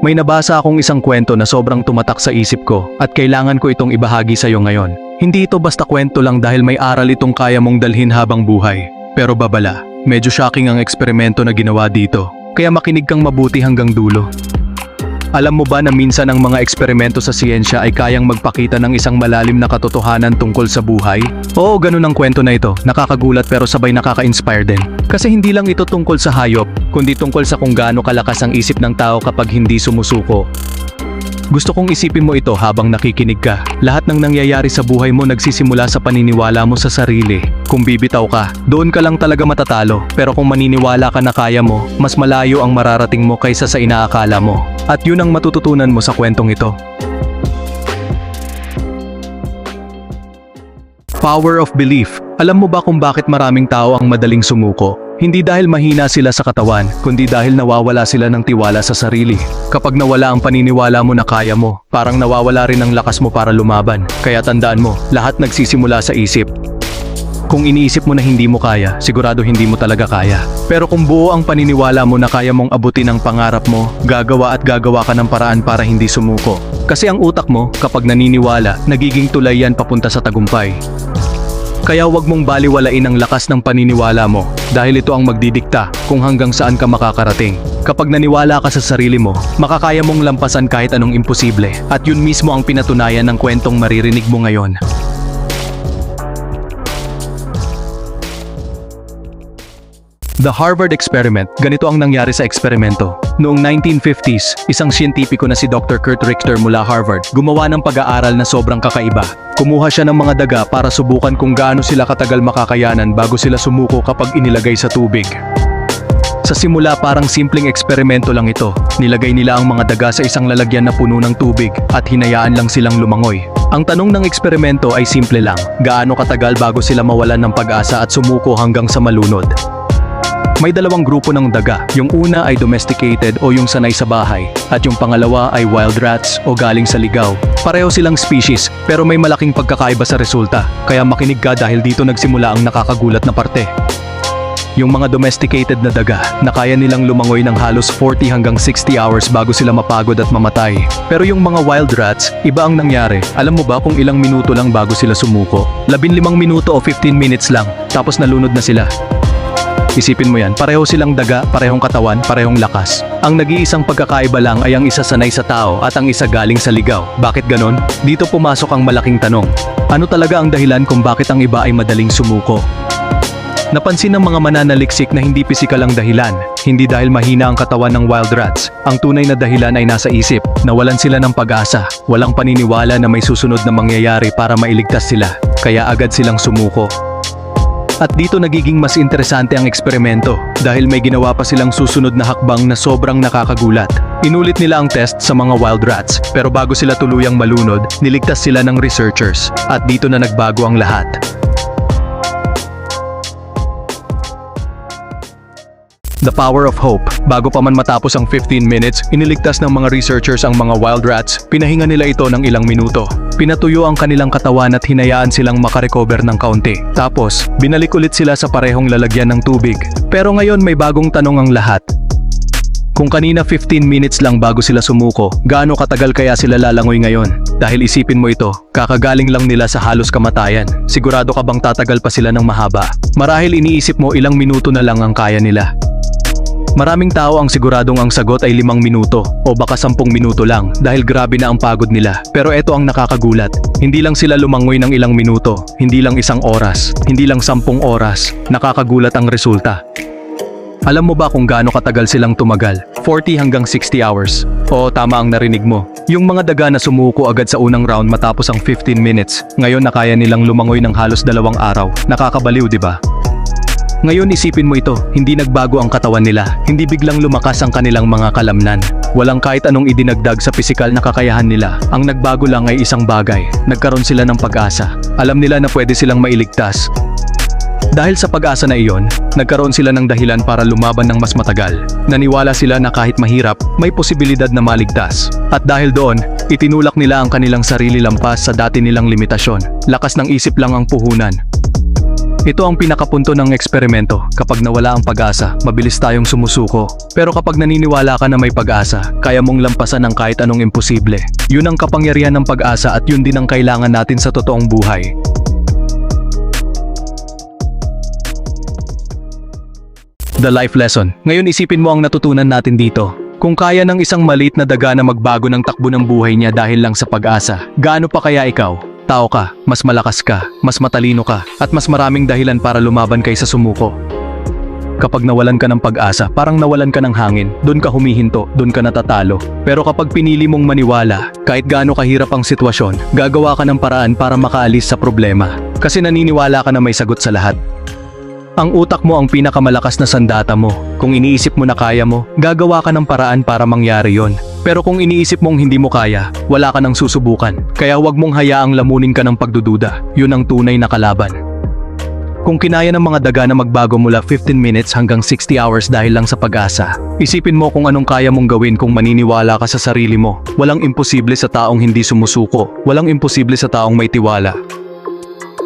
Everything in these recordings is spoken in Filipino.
May nabasa akong isang kwento na sobrang tumatak sa isip ko at kailangan ko itong ibahagi sa iyo ngayon. Hindi ito basta kwento lang dahil may aral itong kaya mong dalhin habang buhay. Pero babala, medyo shocking ang eksperimento na ginawa dito. Kaya makinig kang mabuti hanggang dulo. Alam mo ba na minsan ang mga eksperimento sa siyensya ay kayang magpakita ng isang malalim na katotohanan tungkol sa buhay? Oo, ganun ang kwento na ito. Nakakagulat pero sabay nakaka-inspire din. Kasi hindi lang ito tungkol sa hayop, kundi tungkol sa kung gaano kalakas ang isip ng tao kapag hindi sumusuko. Gusto kong isipin mo ito habang nakikinig ka. Lahat ng nangyayari sa buhay mo nagsisimula sa paniniwala mo sa sarili. Kung bibitaw ka, doon ka lang talaga matatalo. Pero kung maniniwala ka na kaya mo, mas malayo ang mararating mo kaysa sa inaakala mo. At yun ang matututunan mo sa kwentong ito. Power of belief. Alam mo ba kung bakit maraming tao ang madaling sumuko? Hindi dahil mahina sila sa katawan, kundi dahil nawawala sila ng tiwala sa sarili. Kapag nawala ang paniniwala mo na kaya mo, parang nawawala rin ang lakas mo para lumaban. Kaya tandaan mo, lahat nagsisimula sa isip. Kung iniisip mo na hindi mo kaya, sigurado hindi mo talaga kaya. Pero kung buo ang paniniwala mo na kaya mong abutin ang pangarap mo, gagawa at gagawa ka ng paraan para hindi sumuko. Kasi ang utak mo, kapag naniniwala, nagiging tulay yan papunta sa tagumpay. Kaya wag mong baliwalain ang lakas ng paniniwala mo dahil ito ang magdidikta kung hanggang saan ka makakarating. Kapag naniwala ka sa sarili mo, makakaya mong lampasan kahit anong imposible at yun mismo ang pinatunayan ng kwentong maririnig mo ngayon. The Harvard Experiment, ganito ang nangyari sa eksperimento. Noong 1950s, isang siyentipiko na si Dr. Kurt Richter mula Harvard gumawa ng pag-aaral na sobrang kakaiba. Kumuha siya ng mga daga para subukan kung gaano sila katagal makakayanan bago sila sumuko kapag inilagay sa tubig. Sa simula parang simpleng eksperimento lang ito. Nilagay nila ang mga daga sa isang lalagyan na puno ng tubig at hinayaan lang silang lumangoy. Ang tanong ng eksperimento ay simple lang. Gaano katagal bago sila mawalan ng pag-asa at sumuko hanggang sa malunod? May dalawang grupo ng daga. Yung una ay domesticated o yung sanay sa bahay. At yung pangalawa ay wild rats o galing sa ligaw. Pareho silang species pero may malaking pagkakaiba sa resulta. Kaya makinig ka dahil dito nagsimula ang nakakagulat na parte. Yung mga domesticated na daga na kaya nilang lumangoy ng halos 40 hanggang 60 hours bago sila mapagod at mamatay. Pero yung mga wild rats, iba ang nangyari. Alam mo ba kung ilang minuto lang bago sila sumuko? 15 minuto o 15 minutes lang, tapos nalunod na sila. Isipin mo yan, pareho silang daga, parehong katawan, parehong lakas. Ang nag-iisang pagkakaiba lang ay ang isa sanay sa tao at ang isa galing sa ligaw. Bakit ganon? Dito pumasok ang malaking tanong. Ano talaga ang dahilan kung bakit ang iba ay madaling sumuko? Napansin ng mga mananaliksik na hindi pisikal ang dahilan, hindi dahil mahina ang katawan ng wild rats. Ang tunay na dahilan ay nasa isip, nawalan sila ng pag-asa, walang paniniwala na may susunod na mangyayari para mailigtas sila, kaya agad silang sumuko. At dito nagiging mas interesante ang eksperimento dahil may ginawa pa silang susunod na hakbang na sobrang nakakagulat. Inulit nila ang test sa mga wild rats pero bago sila tuluyang malunod, niligtas sila ng researchers at dito na nagbago ang lahat. The Power of Hope. Bago pa man matapos ang 15 minutes, iniligtas ng mga researchers ang mga wild rats. Pinahinga nila ito ng ilang minuto. Pinatuyo ang kanilang katawan at hinayaan silang makarecover ng kaunti. Tapos, binalik ulit sila sa parehong lalagyan ng tubig. Pero ngayon may bagong tanong ang lahat. Kung kanina 15 minutes lang bago sila sumuko, gaano katagal kaya sila lalangoy ngayon? Dahil isipin mo ito, kakagaling lang nila sa halos kamatayan. Sigurado ka bang tatagal pa sila ng mahaba? Marahil iniisip mo ilang minuto na lang ang kaya nila. Maraming tao ang siguradong ang sagot ay limang minuto o baka sampung minuto lang dahil grabe na ang pagod nila. Pero ito ang nakakagulat. Hindi lang sila lumangoy ng ilang minuto, hindi lang isang oras, hindi lang sampung oras. Nakakagulat ang resulta. Alam mo ba kung gaano katagal silang tumagal? 40 hanggang 60 hours. Oo, tama ang narinig mo. Yung mga daga na sumuko agad sa unang round matapos ang 15 minutes, ngayon na kaya nilang lumangoy ng halos dalawang araw. Nakakabaliw, di ba? Ngayon isipin mo ito, hindi nagbago ang katawan nila, hindi biglang lumakas ang kanilang mga kalamnan. Walang kahit anong idinagdag sa pisikal na kakayahan nila. Ang nagbago lang ay isang bagay, nagkaroon sila ng pag-asa. Alam nila na pwede silang mailigtas. Dahil sa pag-asa na iyon, nagkaroon sila ng dahilan para lumaban ng mas matagal. Naniwala sila na kahit mahirap, may posibilidad na maligtas. At dahil doon, itinulak nila ang kanilang sarili lampas sa dati nilang limitasyon. Lakas ng isip lang ang puhunan. Ito ang pinakapunto ng eksperimento. Kapag nawala ang pag-asa, mabilis tayong sumusuko. Pero kapag naniniwala ka na may pag-asa, kaya mong lampasan ang kahit anong imposible. Yun ang kapangyarihan ng pag-asa at yun din ang kailangan natin sa totoong buhay. The Life Lesson. Ngayon isipin mo ang natutunan natin dito. Kung kaya ng isang maliit na daga na magbago ng takbo ng buhay niya dahil lang sa pag-asa, gaano pa kaya ikaw? Tao ka, mas malakas ka, mas matalino ka, at mas maraming dahilan para lumaban kaysa sumuko. Kapag nawalan ka ng pag-asa, parang nawalan ka ng hangin, doon ka humihinto, doon ka natatalo. Pero kapag pinili mong maniwala, kahit gaano kahirap ang sitwasyon, gagawa ka ng paraan para makaalis sa problema. Kasi naniniwala ka na may sagot sa lahat. Ang utak mo ang pinakamalakas na sandata mo. Kung iniisip mo na kaya mo, gagawa ka ng paraan para mangyari yon. Pero kung iniisip mong hindi mo kaya, wala ka nang susubukan. Kaya huwag mong hayaang lamunin ka ng pagdududa. Yun ang tunay na kalaban. Kung kinaya ng mga daga na magbago mula 15 minutes hanggang 60 hours dahil lang sa pag-asa, isipin mo kung anong kaya mong gawin kung maniniwala ka sa sarili mo. Walang imposible sa taong hindi sumusuko. Walang imposible sa taong may tiwala.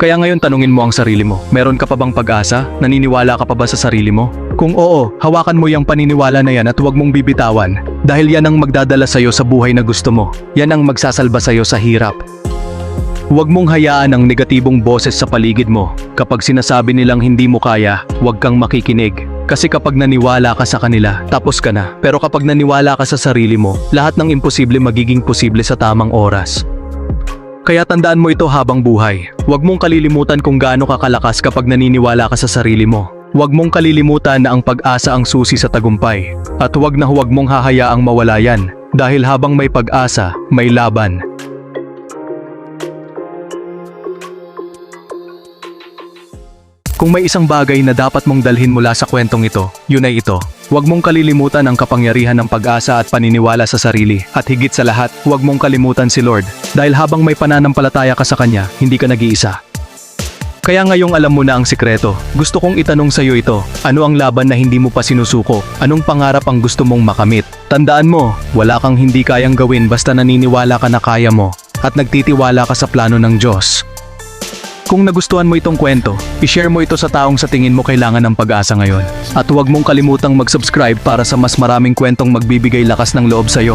Kaya ngayon tanungin mo ang sarili mo, meron ka pa bang pag-asa? Naniniwala ka pa ba sa sarili mo? Kung oo, hawakan mo yung paniniwala na yan at huwag mong bibitawan. Dahil yan ang magdadala sa'yo sa buhay na gusto mo. Yan ang magsasalba sa'yo sa hirap. Huwag mong hayaan ang negatibong boses sa paligid mo. Kapag sinasabi nilang hindi mo kaya, huwag kang makikinig. Kasi kapag naniwala ka sa kanila, tapos ka na. Pero kapag naniwala ka sa sarili mo, lahat ng imposible magiging posible sa tamang oras. Kaya tandaan mo ito habang buhay. Huwag mong kalilimutan kung gaano ka kalakas kapag naniniwala ka sa sarili mo. Huwag mong kalilimutan na ang pag-asa ang susi sa tagumpay. At huwag na huwag mong hahayaang mawala yan. Dahil habang may pag-asa, may laban. Kung may isang bagay na dapat mong dalhin mula sa kwentong ito, yun ay ito. Huwag mong kalilimutan ang kapangyarihan ng pag-asa at paniniwala sa sarili. At higit sa lahat, huwag mong kalimutan si Lord. Dahil habang may pananampalataya ka sa Kanya, hindi ka nag-iisa. Kaya ngayong alam mo na ang sikreto, gusto kong itanong sa iyo ito, ano ang laban na hindi mo pa sinusuko? Anong pangarap ang gusto mong makamit? Tandaan mo, wala kang hindi kayang gawin basta naniniwala ka na kaya mo at nagtitiwala ka sa plano ng Diyos. Kung nagustuhan mo itong kwento, i-share mo ito sa taong sa tingin mo kailangan ng pag-asa ngayon. At huwag mong kalimutang mag-subscribe para sa mas maraming kwentong magbibigay lakas ng loob sa iyo.